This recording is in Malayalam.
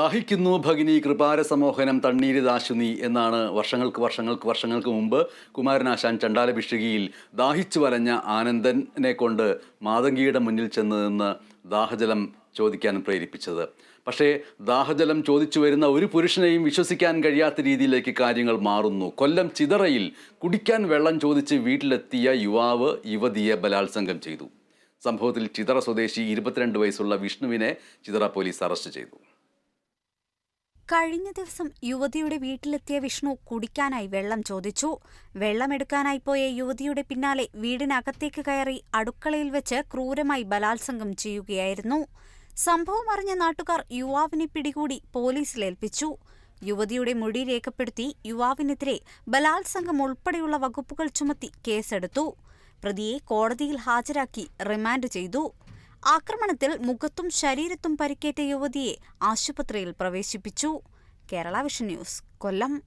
ദാഹിക്കുന്നു ഭഗിനി കൃപാരസമോഹനം തണ്ണീര് ദാശുനി എന്നാണ് വർഷങ്ങൾക്ക് വർഷങ്ങൾക്ക് വർഷങ്ങൾക്ക് മുമ്പ് കുമാരനാശാൻ ചണ്ടാലഭിഷകിയിൽ ദാഹിച്ചു വലഞ്ഞ ആനന്ദനെ കൊണ്ട് മാതങ്കിയുടെ മുന്നിൽ ചെന്ന് നിന്ന് ദാഹജലം ചോദിക്കാൻ പ്രേരിപ്പിച്ചത്. പക്ഷേ ദാഹജലം ചോദിച്ചു വരുന്ന ഒരു പുരുഷനെയും വിശ്വസിക്കാൻ കഴിയാത്ത രീതിയിലേക്ക് കാര്യങ്ങൾ മാറുന്നു. കൊല്ലം ചിതറയിൽ കുടിക്കാൻ വെള്ളം ചോദിച്ച് വീട്ടിലെത്തിയ യുവാവ് യുവതിയെ ബലാത്സംഗം ചെയ്തു. സംഭവത്തിൽ ചിതറ സ്വദേശി ഇരുപത്തിരണ്ട് വയസ്സുള്ള വിഷ്ണുവിനെ ചിതറ പോലീസ് അറസ്റ്റ് ചെയ്തു. കഴിഞ്ഞ ദിവസം യുവതിയുടെ വീട്ടിലെത്തിയ വിഷ്ണു കുടിക്കാനായി വെള്ളം ചോദിച്ചു. വെള്ളമെടുക്കാനായി പോയ യുവതിയുടെ പിന്നാലെ വീടിനകത്തേക്ക് കയറി അടുക്കളയിൽ വെച്ച് ക്രൂരമായി ബലാത്സംഗം ചെയ്യുകയായിരുന്നു. സംഭവം അറിഞ്ഞ നാട്ടുകാർ യുവാവിനെ പിടികൂടി പോലീസിലേൽപ്പിച്ചു യുവതിയുടെ മൊഴി രേഖപ്പെടുത്തി യുവാവിനെതിരെ ബലാത്സംഗം ഉൾപ്പെടെയുള്ള വകുപ്പുകൾ ചുമത്തി കേസെടുത്തു. പ്രതിയെ കോടതിയിൽ ഹാജരാക്കി റിമാൻഡ് ചെയ്തു. ആക്രമണത്തിൽ മുഖത്തും ശരീരത്തും പരിക്കേറ്റ യുവതിയെ ആശുപത്രിയിൽ പ്രവേശിപ്പിച്ചു. Kerala vision news Kollam.